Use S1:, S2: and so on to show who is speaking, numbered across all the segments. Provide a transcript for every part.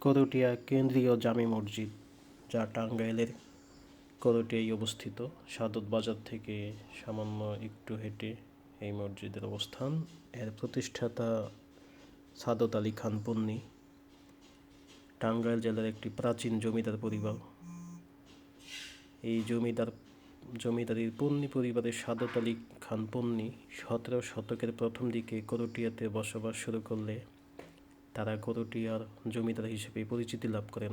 S1: করটিয়া কেন্দ্রীয় জামে মসজিদ, যা টাঙ্গাইলের করটিয়ায় অবস্থিত। সাদত বাজার থেকে সামান্য একটু হেঁটে এই মসজিদের অবস্থান। এর প্রতিষ্ঠাতা সাদত আলী খান পন্নী। টাঙ্গাইল জেলার একটি প্রাচীন জমিদার পরিবার। এই জমিদার জমিদারির পন্নী পরিবারের সাদত আলী খান পন্নী সতেরো শতকের প্রথম দিকে করটিয়াতে বসবাস শুরু করলে তারা করটিয়ার জমিদার হিসেবে পরিচিতি লাভ করেন?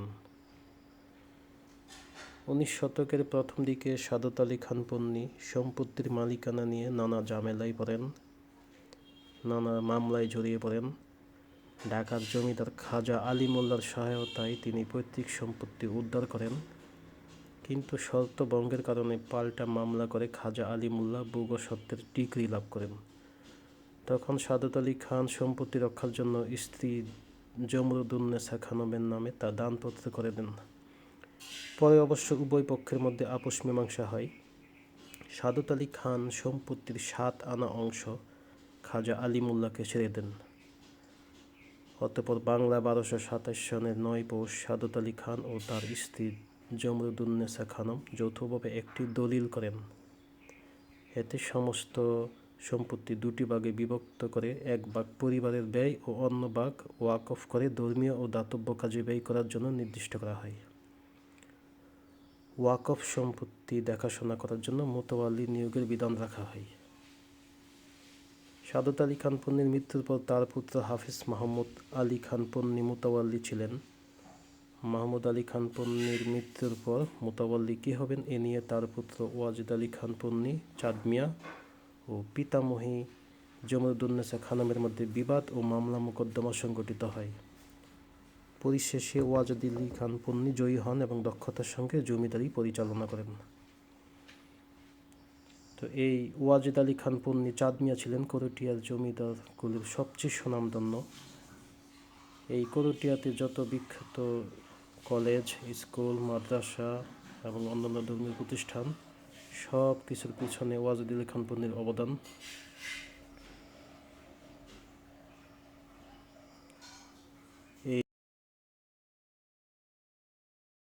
S1: উনিশ শতকের প্রথম দিকে সাদত আলী খান পন্নী সম্পত্তির মালিকানা নিয়ে নানা ঝামেলায় পড়েন, নানা মামলায় জড়িয়ে পড়েন। ঢাকার জমিদার খাজা আলী মোল্লার সহায়তায় তিনি পৈতৃক সম্পত্তি উদ্ধার করেন। কিন্তু শর্ত ভঙ্গের কারণে পাল্টা মামলা করে খাজা আলী মোল্লা ভূগসত্ত্বের ডিগ্রি লাভ করেন। তখন সাদত আলী খান সম্পত্তি রক্ষার জন্য স্ত্রী জমরুদুন্নেসা খানমের নামে তা দানপত্র করে দেন। পরে অবশ্য উভয় পক্ষের মধ্যে আপোষ মীমাংসা হয়। সাদত আলী খান সম্পত্তির সাত আনা অংশ খাজা আলী মোল্লাকে ছেড়ে দেন। অতঃপর বাংলা বারোশো সাতাশ সনের নয় পৌষ সাদত আলী খান ও তার স্ত্রী জমরুদুন্নেসা খানম যৌথভাবে একটি দলিল করেন। এতে সমস্ত সম্পত্তি দুটি ভাগে বিভক্ত করে এক ভাগ পরিবারের ব্যয় ও অন্য ভাগ ওয়াকফ করে ধর্মীয় ও দাতব্য কাজে ব্যয় করার জন্য নির্দিষ্ট করা হয়। ওয়াকফ সম্পত্তি দেখাশোনা করার জন্য মোতওয়াল্লি নিয়োগের বিধান রাখা হয়। সাদত আলী খান পন্নীর মৃত্যুর পর তার পুত্র হাফিজ মাহমুদ আলী খান পন্নী মোতাওয়াল্লি ছিলেন। মাহমুদ আলী খান পন্নীর মৃত্যুর পর মোতাওয়াল্লি কী হবেন এ নিয়ে তার পুত্র ওয়াজিদ আলী খান পন্নী চাঁদ মিয়া ও পিতামহী জমরুদ্দুন্নেসা খানমের মধ্যে বিবাদ ও মামলা মোকদ্দমা সংগঠিত হয়। পরিশেষে ওয়াজিদ আলী খান পন্নী জয়ী হন এবং দক্ষতার সঙ্গে জমিদারি পরিচালনা করেন। তো এই ওয়াজিদ আলী খান পন্নী চাঁদ মিয়া ছিলেন করটিয়ার জমিদারগুলির সবচেয়ে সুনামধন্য। এই করটিয়াতে যত বিখ্যাত কলেজ, স্কুল, মাদ্রাসা এবং অন্যান্য ধর্মীয় প্রতিষ্ঠান সব কিছুর পিছনে ওয়াজুদ্দিল আলী খান পন্নির অবদান।